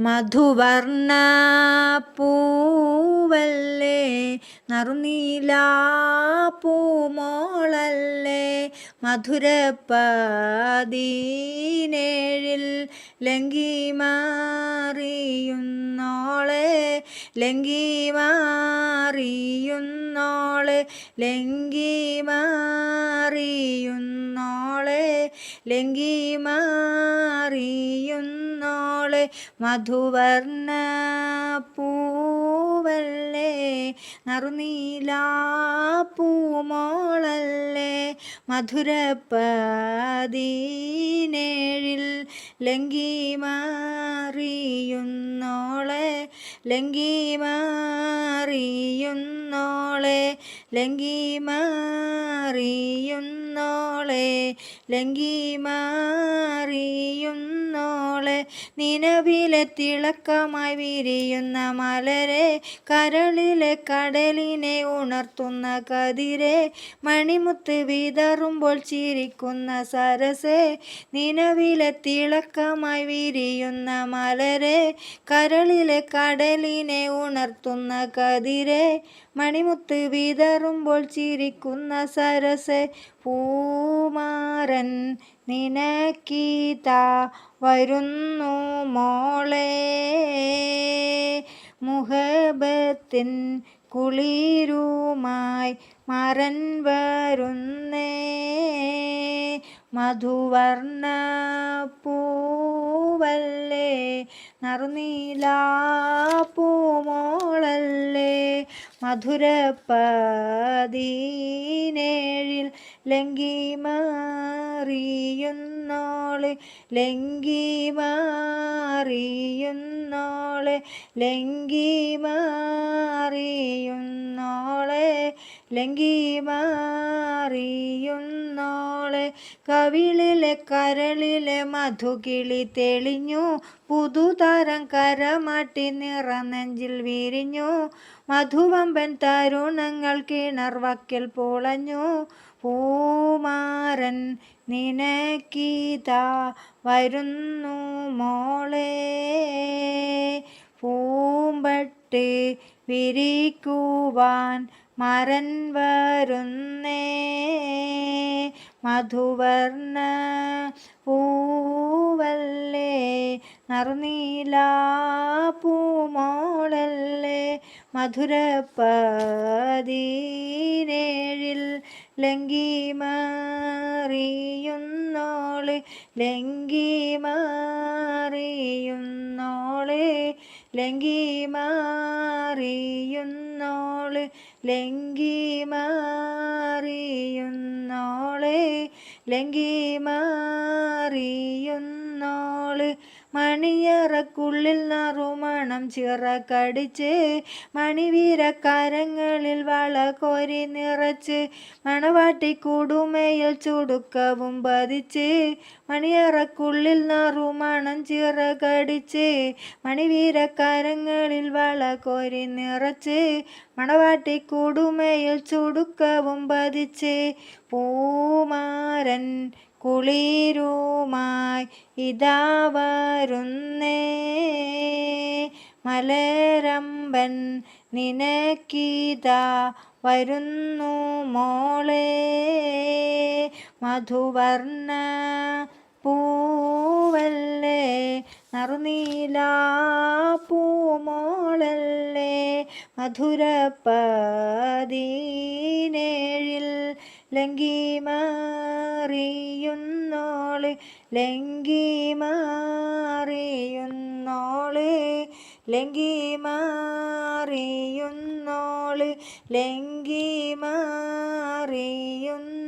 മധുവർണ പൂവല്ലേ? നറുനീല പൂമോളല്ലേ? മധുരപ്പതിനേഴിൽ ലങ്കി മാറിയുന്നോളെ ലങ്കി മാറിയുന്നോളെ ലങ്കി മാറിയുന്നോളെ ലങ്കി മാറിയുന്നോളെ മധുവർണ പൂവല്ലേ? നറുനീല പൂമോളല്ലേ? മധുരപ്പതിനേഴിൽ ലങ്കി മാറിയുന്നോളെ ലങ്കി മാറിയുന്നോളെ ലങ്കി മാറിയുന്നോളെ ലങ്കി മാറിയുന്നോളെ നിലവിലെ തിളക്കമായി വിരിയുന്ന മലരെ കരളിലെ കടലിനെ ഉണർത്തുന്ന കതിരെ മണിമുത്ത് വിതറുമ്പോൾ ചിരിക്കുന്ന സരസെ നിലവിലെ തിളക്കമായി വിരിയുന്ന മലരെ കരളിലെ കടലിനെ ഉണർത്തുന്ന കതിരെ മണിമുത്ത് വിതറുമ്പോൾ ചിരിക്കുന്ന സരസെ പൂമാരൻ നിനക്കീതാ വരുന്നു മോളെ. മുഹബത്തിൻ കുളിരുമായി മരൻ വരുന്നേ. മധുവർണ പൂവല്ലേ നറുനീലാ പൂമോളല്ലേ മധുരപ്പതിനേഴിൽ ലങ്കി മാറിയുന്നോളെ ലങ്കി മാറിയുന്നോളെ ലങ്കി മാറിയുന്നോളെ ലങ്കി മാറിയുന്നോളെ കവിളിലെ കരളിലെ മധുകിളി തെളിഞ്ഞു. പുതുതരം കരമാട്ടി നിറനെഞ്ചിൽ വിരിഞ്ഞു. മധുവമ്പൻ തരുണങ്ങൾ കിണർവക്കൽ പൊളഞ്ഞു. പൂമാരൻ നിനക്കീതാ വരുന്നു മോളെ. പൂമ്പട്ട് വിരിക്കുവാൻ മരൻ വരുന്നേ മധുവർണ പൂവല്ലേ? നർനീല പൂമോളല്ലേ? മധുരപ്പതിനേഴിൽ ലങ്കി മാറിയുന്നോളെ ലങ്കി മാറിയുന്നോളെ ലങ്കി മാറിയുന്നോളെ ലങ്കി മാറിയുന്നോളെ മണിയറക്കുള്ളിൽ നറുമണം ചിറക്കടിച്ച് മണിവീരക്കാരങ്ങളിൽ വള കോരി നിറച്ച് മണവാട്ടി കൂടുമയിൽ ചുടുക്കവും പതിച്ച് മണിയറക്കുള്ളിൽ നറുമണം ചിറകടിച്ച് മണിവീരക്കാരങ്ങളിൽ വള കോരി നിറച്ച് മണവാട്ടി കൂടുമയിൽ ചുടുക്കവും പതിച്ച് പൂമാരൻ കുളിരുമായി ഇതാ വരുന്നേ. മലരമ്പൻ നിനക്കിതാ വരുന്നു മോളെ. മധുവർണ പൂവല്ലേ നറുനീല പൂമോളല്ലേ മധുരപ്പതിനേഴിൽ ലങ്കി മാറിയുന്നോൾ ലങ്കി ലങ്കിമാറിയുന്നോളെ. ലങ്കി മാറിയുന്നോൾ ലങ്കി മാറിയുന്ന